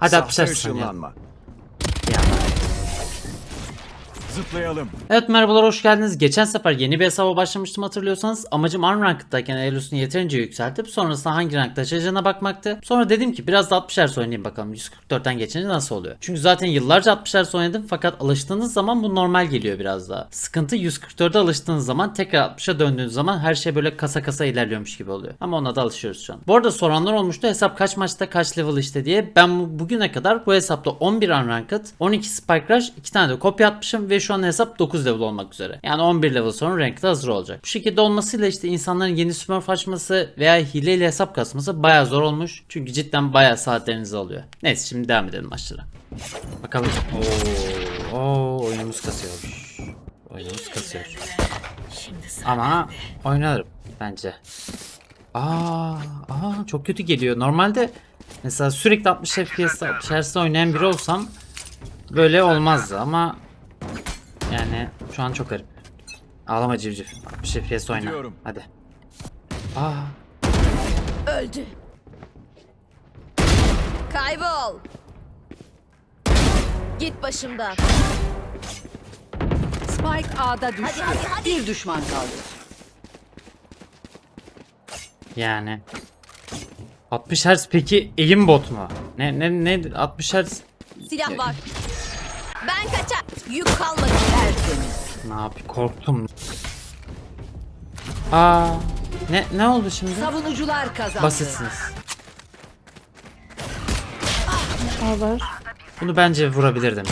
Hadi Zıplayalım. Evet merhabalar hoş geldiniz. Geçen sefer yeni bir hesaba başlamıştım hatırlıyorsanız. Amacım Unranked'dayken Elus'unu yeterince yükseltip sonrasında hangi rankta açacağına bakmaktı. Sonra dedim ki biraz da 60 Hz oynayayım bakalım 144'ten geçince nasıl oluyor. Çünkü zaten yıllarca 60 Hz oynadım fakat alıştığınız zaman bu normal geliyor biraz daha. Sıkıntı 144'e alıştığınız zaman tekrar 60'a döndüğünüz zaman her şey böyle kasa kasa ilerliyormuş gibi oluyor. Ama ona da alışıyoruz şu an. Bu arada soranlar olmuştu hesap kaç maçta kaç level işte diye. Ben bu- bugüne kadar bu hesapta 11 Unranked, 12 Spike Rush, 2 tane de kopya atmışım ve şu an hesap 9 level olmak üzere. Yani 11 level sonra ranked hazır olacak. Bu şekilde olmasıyla işte insanların yeni smurf açması veya hileyle hesap kasması baya zor olmuş. Çünkü cidden baya saatlerinizi alıyor. Neyse şimdi devam edelim maçlara. Bakalım. Oo, oo oyunumuz kasıyor. Oyunumuz kasıyor. Ama oynarım bence. Aa, aa çok kötü geliyor. Normalde mesela sürekli 60 FPS içerisinde oynayan biri olsam böyle olmazdı ama yani şu an çok garip. Ağlama civciv. 60 FPS oyna. Gidiyorum. Hadi. Aa, Öldü. Kaybol. Git başımdan. Spike A'da düştü. Hadi, hadi, hadi. Bir düşman kaldı. yani 60 Hz peki eğim bot mu? Ne ne ne 60 Hz Silah var. Ben kaçar. Yük kalmadı. Tertemiz. ne yapayım korktum. Aa ne ne oldu şimdi? Savunucular kazandı. Basitsiniz. Bunu bence vurabilirdim.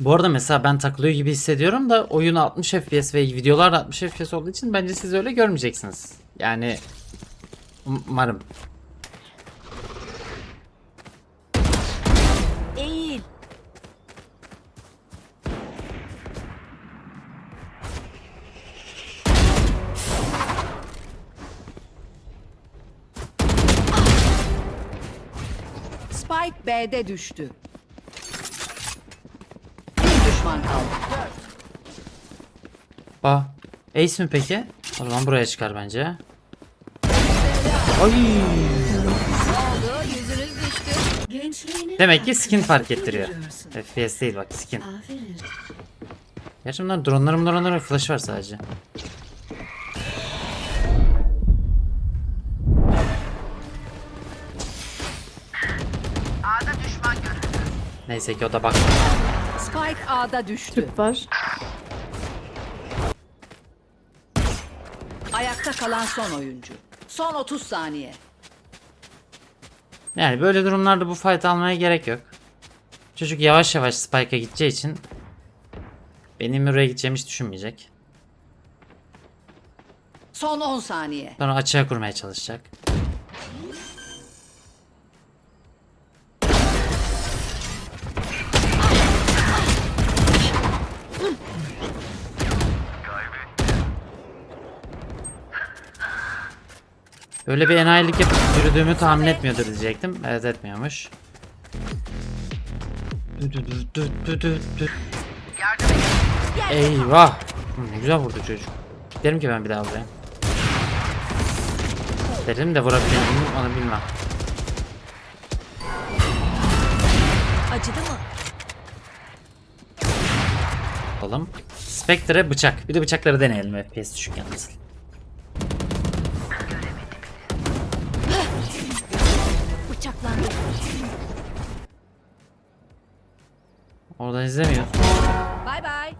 Bu arada mesela ben takılıyor gibi hissediyorum da oyun 60 FPS ve videolar da 60 FPS olduğu için bence siz öyle görmeyeceksiniz. Yani um- umarım. B'de düştü. Bir düşman kaldı. Aa, Ace mi peki? O zaman buraya çıkar bence. Ay. Yüzünüz düştü. Demek ki skin fark ettiriyor. FPS değil bak skin. Gerçi bunlar dronların dronların flash var sadece. Neyse ki o da bak. Spike A'da düştü. var. Ayakta kalan son oyuncu. Son 30 saniye. Yani böyle durumlarda bu fight almaya gerek yok. Çocuk yavaş yavaş Spike'a gideceği için benim oraya gideceğimi hiç düşünmeyecek. Son 10 saniye. Sonra açığa kurmaya çalışacak. Öyle bir enayilik yapıp yürüdüğümü tahmin etmiyordur diyecektim. Evet etmiyormuş. Eyvah. Hı, güzel vurdu çocuk. Derim ki ben bir daha buraya. Derim de vurabilir miyim onu bilmem. Acıdı mı? Alalım. Spectre bıçak. Bir de bıçakları deneyelim FPS düşükken nasıl. Bıçaklandı. Oradan izlemiyor. Bay bay.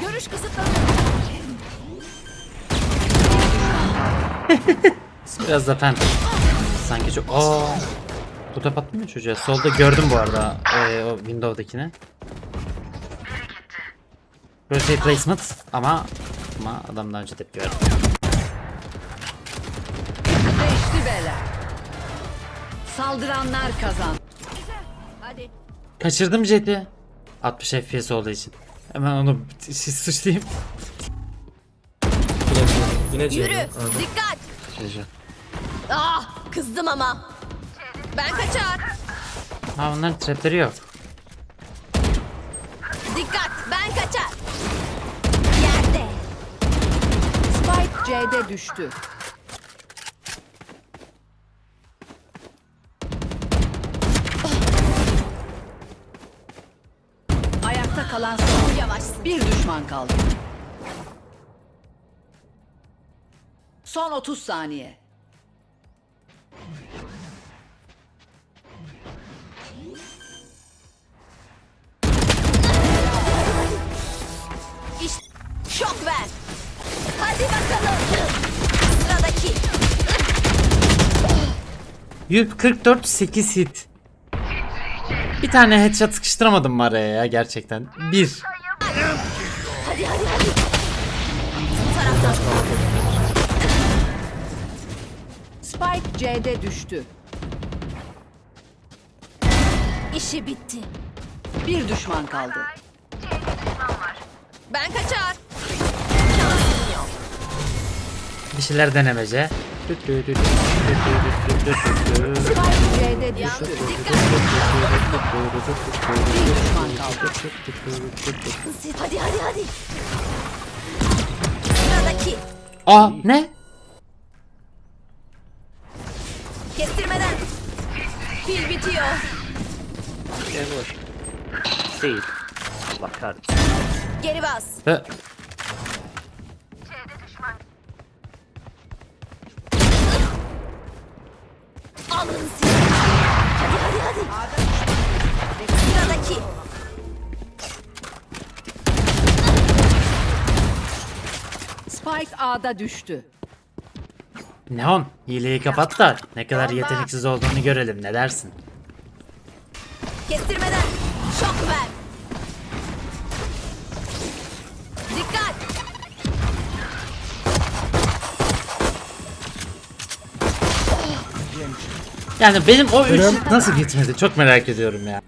Görüş kısıtlanıyor. Biraz da phantom. Sanki çok... Aa. Bu da patlıyor çocuğa? Solda gördüm bu arada ee, o Windows'dakini. Rotate placement ama ama adam daha önce tepki verdi. Bela. Saldıranlar kazandı. Hadi. Kaçırdım jeti. 60 FPS olduğu için. Hemen onu sıçrayayım. Yürü. Dikkat. Çocuğa. Ah kızdım ama. Ben kaçar. Ha bunların trapleri yok. Dikkat. Ben kaçar. Yerde. Spike C'de düştü. Kalan son. Yavaşsın. Bir düşman kaldı. Son 30 saniye. Şok ver. Hadi bakalım. Sıradaki. 144 8 hit. Tane headshot sıkıştıramadım mı araya ya gerçekten. Bir. Hadi hadi hadi. Bu taraftan. Spike C'de düştü. İşi bitti. Bir düşman kaldı. Ben kaçar. Bir şeyler denemece. Spike Yalnız dikkat. Hadi hadi hadi. Sıradaki. Aa ne? Kestirmeden. Pil bitiyor. Değil. Allah kahretsin. Geri bas. Hı. A'da düştü. Neon hileyi kapat da ne kadar yeteneksiz olduğunu görelim ne dersin? Kestirmeden. Şok ver. Dikkat. Yani benim o 3 hit nasıl gitmedi çok merak ediyorum ya.